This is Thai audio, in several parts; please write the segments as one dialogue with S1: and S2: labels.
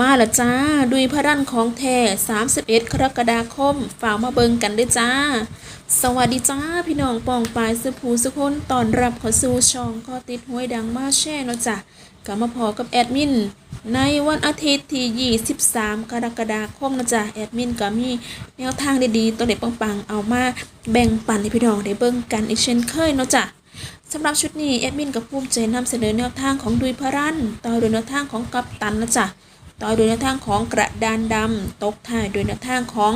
S1: มาละจ้า ดุยพระรันของแท้31กรกฎาคม ฝากมาเบิงกันด้วยจ้า สวัสดีจ้า พี่น้องปองปายสุภูสุคนตอนรับขอสู่ช่องก็ติดห้วยดังมาแช่เนาะจ้ะกลับมาพอกับแอดมิน ในวันอาทิตย์ที่ 23 กรกฎาคมนะจ๊ะ แอดมินก็มีแนวทางดีๆ ตัวเด็ดปังๆ เอามาแบ่งปันให้พี่น้องได้เบิ่งกันอีกเช่นเคยเนาะจ้ะสำหรับชุดนี้ แอดมินกับภูมิใจนำเสนอแนวทางของดุยพระรันต่อโดยแนวทางของกัปตันนะจ๊ะ ต่อโดยแนวทางของกระดานดำตกท้ายโดยแนวทางของ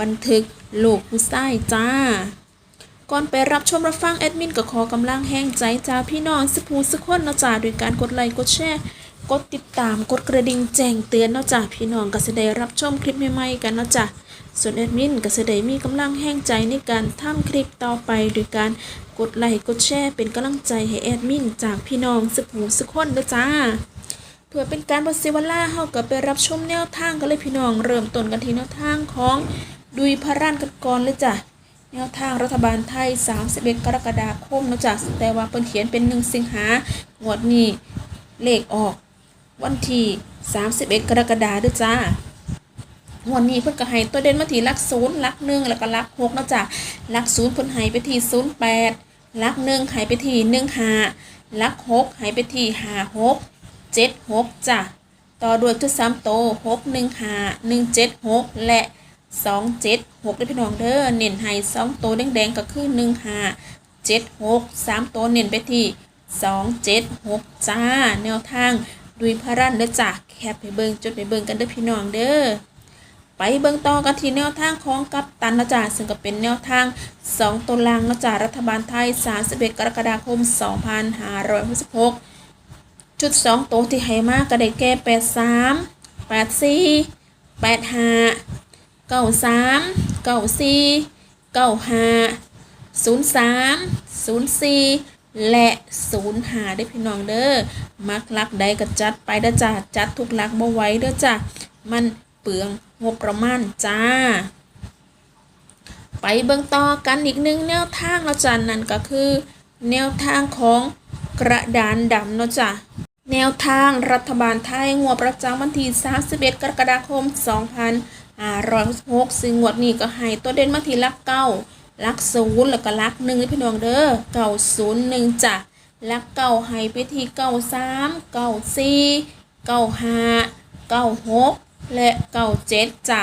S1: บันทึกลูกผู้ใต้จ้า ก่อนไปรับชมรับฟังแอดมินก็ขอกำลังแห้งใจจ้าพี่น้องสปูสกคนนะจ๊ะโดยการกดไลค์กดแชร์กดติดตามกดกระดิ่งแจ้งเตือนนะจ๊ะพี่น้องก็จะได้รับชมคลิปใหม่ๆกันนะจ๊ะส่วนแอดมินก็จะได้มีกำลังแห้งใจในการทำคลิปต่อไป โดยการกดไลค์กดแชร์เป็นกำลังใจให้แอดมินจากพี่น้องสปูสกคนนะจ๊ะ เพื่อเป็นการบเสียเวลาเฮาก็ไปรับชมแนวทางกันเลยพี่น้องเริ่มต้นกันที่แนวทางของดุยพระรันกันก่อนเลยจ้ะแนวทางรัฐบาลไทย 31 กรกฎาคมนะจ้ะแต่ว่าเพิ่นเขียนเป็น1สิงหางวดนี้เลขออก วันที่ 31 กรกฎาคมด้วยจ้างวดนี้เพิ่นก็ให้ตัวเด่นมาที่ลักศูนย์ลักหนึ่งแล้วก็ลักหกนะจ้ะลักศูนย์เพิ่นให้ไปที่ศูนย์แปดลักหนึ่งให้ไปที่หนึ่งห้าลักหกให้ไปที่ห้าหก เจ็ดหกจ้ะต่อด้วยชุดสามโตหกหนึ่งหาหนึ่งเจ็ดหกและสองเจ็ดหกได้พี่น้องเด้อเน้นให้สองโตแดงๆก็คือหนึ่งหาเจ็ดหกสามโตเน้นไปที่สองเจ็ดหกจ้า แนวทางดุยพระรันเด้อจ้ะแคปไปเบิงจดไปเบิงกันเด้อพี่น้องเด้อไปเบิ่งต่อกันที่แนวทางของกัปตันนะจ๊ะซึ่งก็เป็นแนวทาง 2ตัวล่างนะจ๊ะรัฐบาลไทย 31 กรกฎาคม 2566 จุด2ตัวที่ให้มากก็ได้แก่83 84 85 93 94 95 03 04และ05ได้พี่น้องเด้อมักลักใดก็จัดไปเด้อจ้ะจัดทุกลักบ่ไว้เด้อจ้ะมันเปลืองงบประมาณจ้า ไปเบิ่งต่อกันอีกหนึ่งแนวทางเนาจ้ะนั่นก็คือ แนวทางของกระดานดำเนาะจ้ะ แนวทางรัฐบาลไทยงวดประจำวันที่ 31 กรกฎาคม 2566ซึ่งงวดนี้ก็ให้ตัวเด่นมาที่ลักเก้าลักศูนย์แล้วก็ลักหนึ่งพี่น้องเด้อเก้าศูนย์หนึ่งจ้ะลักเก้าให้ไปที่เก้าสามเก้าสี่เก้าห้าเก้าหกและเก้าเจ็ดจ้ะ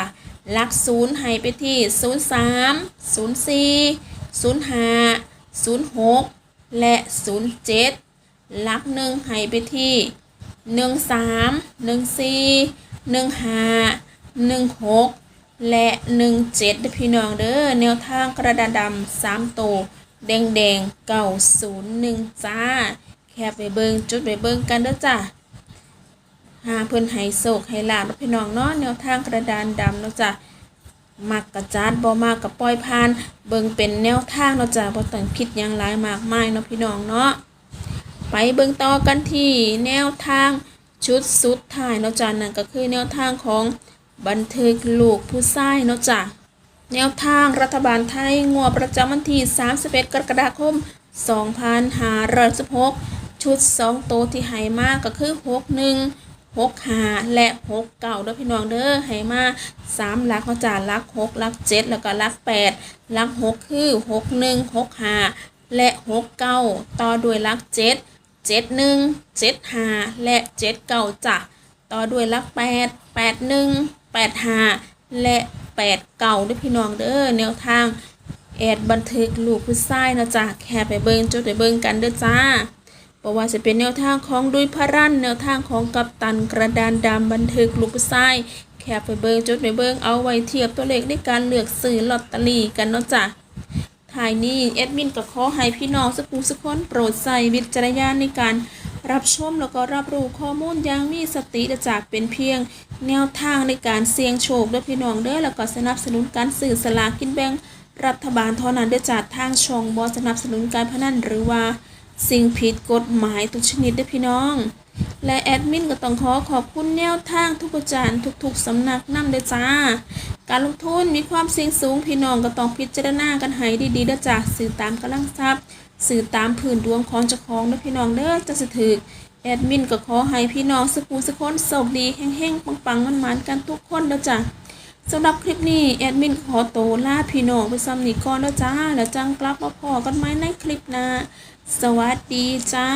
S1: ลักศูนย์ให้ไปที่ศูนย์สามศูนย์สี่ศูนย์ห้าศูนย์หกและศูนย์เจ็ด ลักหนึ่งให้ไปที่หนึ่งสามหนึ่งสี่หนึ่งห้าหนึ่งหกและหนึ่งเจ็ดพี่น้องเด้อแนวทางกระดาษดำสามตัวแดงแดงเก่าศูนย์หนึ่งจ้า แคบไปเบิงจุดไปเบิงกันเด้อจ้าหาเพิ่อนให้โศกให้ลาบพี่น้องเนาะแนวทางกระดานดำเนาะจ้ะมักกระจาดบ่มากกับปล่อยผ่าน เบิงเป็นแนวทางเนาะจ้ะบ่ต้องคิดยังหลายมากมายเนาะพี่น้องเนาะ ไปเบิ่งต่อกันที่แนวทางชุดสุดท้ายเนาะจ้ะนั่นก็คือแนวทางของบันทึกลูกผู้ชายเนาะจ้ะแนวทางรัฐบาลไทยงวดประจำวันที่ 31 กรกฎาคม 2516 ชุด 2 โตที่ให้มากก็คือ 61หกหาและหกเก่าด้อพี่น้องเด้อให้มาสามหลักเนาะจ้าหลักหกหลักเจ็ดแล้วก็หลักแปดหลักหกคือหกหนึ่งหกหาและหกเก้าต่อด้วยหลักเจ็ด เจ็ดหนึ่งเจ็ดหาและเจ็ดเก้าจ้ะต่อด้วยลักแปดแปดหนึ่งแปดหาและแปดเก่าด้อพี่น้องเด้อแนวทางแอดบันทึกลูกผู้ชายนะจ๊ะแค่ไปเบิงจดไปเบิงกันเด้อจ้าเพราะว่าจะเป็นแนวทางของดุยพระรันแนวทางของกัปตันกระดานดำบันทึกลูกผู้ชายแคบไปเบิงจดไปเบิงเอาไว้เทียบตัวเลขในการเลือกซื้อลอตเตอรี่กันเนาะจ้ะ ถ่ายนี้แอดมินก็ขอให้พี่น้องสักผู้สักคนโปรดใส่วิจารณญาณในการรับชมแล้วก็รับรู้ข้อมูลอย่างมีสติจากเป็นเพียง แนวทางในการเสี่ยงโชคด้อพี่น้องเด้อแล้วก็สนับสนุนการซื้อสลากกินแบ่งรัฐบาลเท่านั้นด้อจากทางช่องบอสนับสนุนการพนันหรือว่า สิ่งผิดกฎหมายทุกชนิดด้อพี่น้อง และแอดมินก็ต้องขอขอบคุณแนวทางทุกประจานทุกๆสำนักนำเด้จ้า การลงทุนมีความเสี่ยงสูงพี่น้องก็ต้องพิจารณากันให้ดีๆเด้อจ้าสื่อตามกำลังทรัพย์ สื่อตามผืนดวงของจะคของเด้พี่น้องเด้อจะสถึกแอดมินก็ขอให้พี่น้องสุขูสุขคนโชคดีแห้งๆปังๆมันๆกันทุกคนเด้อจ้าสำหรับคลิปนี้แอดมินขอโตลาพี่น้องไปซ้ำนี่ก่อนแล้วจ้า แล้วจังกลับมาพอกันไหมในคลิปนะ สวัสดีจ้า